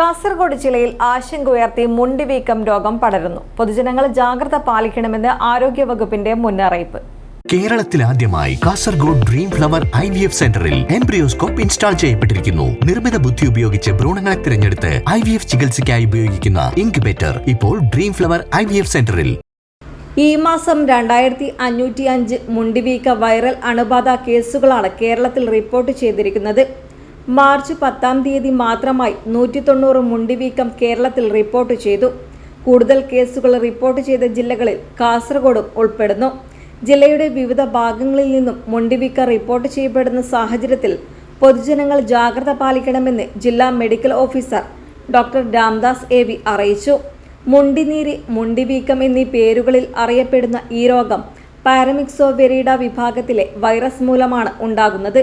കാസർഗോഡ് ജില്ലയിൽ ആശങ്ക ഉയർത്തി മുണ്ടിവീക്കം രോഗം പടരുന്നു. പൊതുജനങ്ങൾ ജാഗ്രത പാലിക്കണമെന്ന് ആരോഗ്യവകുപ്പിന്റെ മുന്നറിയിപ്പ്. കേരളത്തിൽ ആദ്യമായി Kasaragod dream flower I V F സെന്ററിൽ എംബ്രിയോസ്കോപ്പ് ഇൻസ്റ്റാൾ ചെയ്യപ്പെട്ടിരിക്കുന്നു. നിർമ്മിത ബുദ്ധി ഉപയോഗിച്ച് ഭ്രൂണങ്ങളെ തിരഞ്ഞെടുത്ത് ഐ വി എഫ് ചികിത്സയ്ക്കായി ഉപയോഗിക്കുന്ന ഇൻക്യുബേറ്റർ ഇപ്പോൾ dream flower I V F സെന്ററിൽ. ഈ മാസം രണ്ടായിരത്തി അഞ്ഞൂറ്റി അഞ്ച് മുണ്ടിവീക്ക വൈറൽ അണുബാധ കേസുകളാണ് കേരളത്തിൽ റിപ്പോർട്ട് ചെയ്തിരിക്കുന്നത്. മാർച്ച് പത്താം തീയതി മാത്രമായി നൂറ്റി തൊണ്ണൂറ് മുണ്ടിവീക്കം കേരളത്തിൽ റിപ്പോർട്ട് ചെയ്തു. കൂടുതൽ കേസുകൾ റിപ്പോർട്ട് ചെയ്ത ജില്ലകളിൽ കാസർഗോഡും ഉൾപ്പെടുന്നു. ജില്ലയുടെ വിവിധ ഭാഗങ്ങളിൽ നിന്നും മുണ്ടിവീക്കം റിപ്പോർട്ട് ചെയ്യപ്പെടുന്ന സാഹചര്യത്തിൽ പൊതുജനങ്ങൾ ജാഗ്രത പാലിക്കണമെന്ന് ജില്ലാ medical officer doctor Ramdas A V അറിയിച്ചു. മുണ്ടിനീരി മുണ്ടിവീക്കം എന്നീ പേരുകളിൽ അറിയപ്പെടുന്ന ഈ രോഗം പാരമിക്സോവെരീഡ വിഭാഗത്തിലെ വൈറസ് മൂലമാണ് ഉണ്ടാകുന്നത്.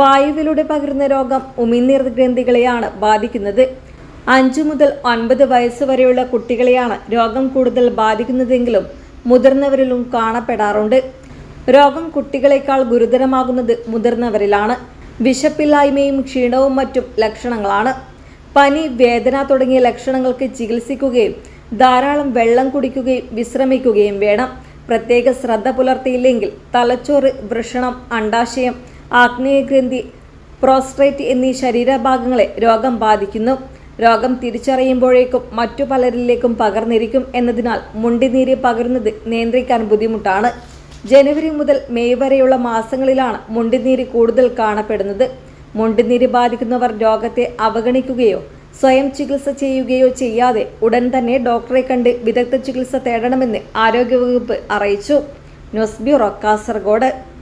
വായുവിലൂടെ പകരുന്ന രോഗം ഉമിനീർ ഗ്രന്ഥികളെയാണ് ബാധിക്കുന്നത്. അഞ്ചു മുതൽ ഒൻപത് വയസ്സ് വരെയുള്ള കുട്ടികളെയാണ് രോഗം കൂടുതൽ ബാധിക്കുന്നതെങ്കിലും മുതിർന്നവരിലും കാണപ്പെടാറുണ്ട്. രോഗം കുട്ടികളെക്കാൾ ഗുരുതരമാകുന്നത് മുതിർന്നവരിലാണ്. വിശപ്പില്ലായ്മയും ക്ഷീണവും മറ്റും ലക്ഷണങ്ങളാണ്. പനി വേദന തുടങ്ങിയ ലക്ഷണങ്ങൾക്ക് ചികിത്സിക്കുകയും ധാരാളം വെള്ളം കുടിക്കുകയും വിശ്രമിക്കുകയും വേണം. പ്രത്യേക ശ്രദ്ധ പുലർത്തിയില്ലെങ്കിൽ തലച്ചോറ് വൃഷണം അണ്ടാശയം ആഗ്നേയഗ്രന്ഥി പ്രോസ്ട്രേറ്റ് എന്നീ ശരീരഭാഗങ്ങളെ രോഗം ബാധിക്കുന്നു. രോഗം തിരിച്ചറിയുമ്പോഴേക്കും മറ്റു പലരിലേക്കും പകർന്നിരിക്കും എന്നതിനാൽ മുണ്ടിനീര് പകരുന്നത് നിയന്ത്രിക്കാൻ ബുദ്ധിമുട്ടാണ്. ജനുവരി മുതൽ മെയ് വരെയുള്ള മാസങ്ങളിലാണ് മുണ്ടിനീര് കൂടുതൽ കാണപ്പെടുന്നത്. മുണ്ടിനീര് ബാധിക്കുന്നവർ രോഗത്തെ അവഗണിക്കുകയോ സ്വയം ചികിത്സ ചെയ്യുകയോ ചെയ്യാതെ ഉടൻ തന്നെ ഡോക്ടറെ കണ്ട് വിദഗ്ധ ചികിത്സ തേടണമെന്ന് ആരോഗ്യവകുപ്പ് അറിയിച്ചു. News bureau Kasaragod.